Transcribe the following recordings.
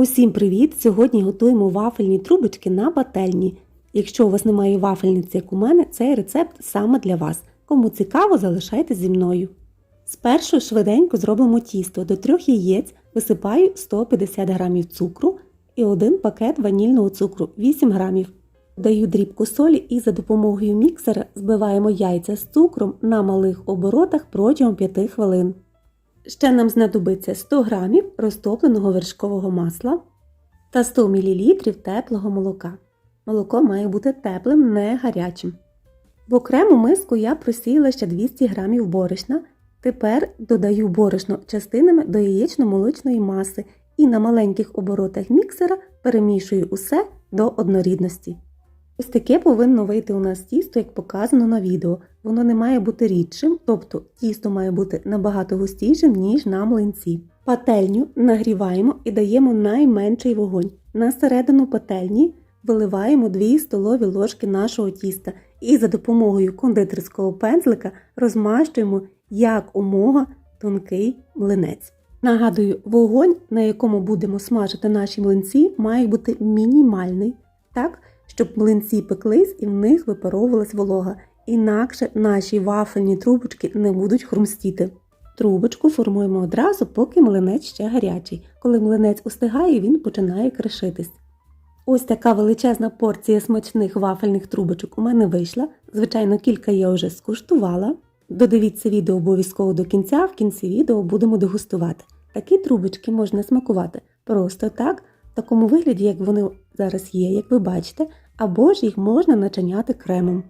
Усім привіт! Сьогодні готуємо вафельні трубочки на пательні. Якщо у вас немає вафельниці, як у мене, цей рецепт саме для вас. Кому цікаво, залишайтесь зі мною. Спершу швиденько зробимо тісто. До трьох яєць висипаю 150 г цукру і один пакет ванільного цукру 8 г. Даю дрібку солі і за допомогою міксера збиваємо яйця з цукром на малих оборотах протягом 5 хвилин. Ще нам знадобиться 100 г розтопленого вершкового масла та 100 мл теплого молока. Молоко має бути теплим, не гарячим. В окрему миску я просіяла ще 200 г борошна. Тепер додаю борошно частинами до яєчно-молочної маси і на маленьких оборотах міксера перемішую усе до однорідності. Ось таке повинно вийти у нас тісто, як показано на відео. Воно не має бути рідшим, тобто тісто має бути набагато густішим, ніж на млинці. Пательню нагріваємо і даємо найменший вогонь. На середину пательні виливаємо 2 столові ложки нашого тіста і за допомогою кондитерського пензлика розмащуємо як умога тонкий млинець. Нагадую, вогонь, на якому будемо смажити наші млинці, має бути мінімальний, так, щоб млинці пеклись і в них випаровувалась волога, інакше наші вафельні трубочки не будуть хрумстіти. Трубочку формуємо одразу, поки млинець ще гарячий. Коли млинець остигає, він починає кришитись. Ось така величезна порція смачних вафельних трубочок у мене вийшла. Звичайно, кілька я вже скуштувала. Додивіться відео обов'язково до кінця, в кінці відео будемо дегустувати. Такі трубочки можна смакувати просто так, в такому вигляді, як вони зараз є, як ви бачите, або ж їх можна начиняти кремом.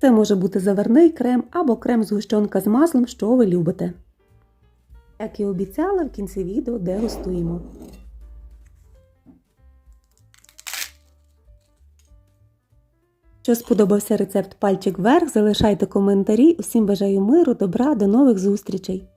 Це може бути заварний крем або крем згущенка з маслом, що ви любите. Як і обіцяла, в кінці відео дегустуємо. Що сподобався рецепт пальчик вверх, залишайте коментарі. Усім бажаю миру, добра, до нових зустрічей!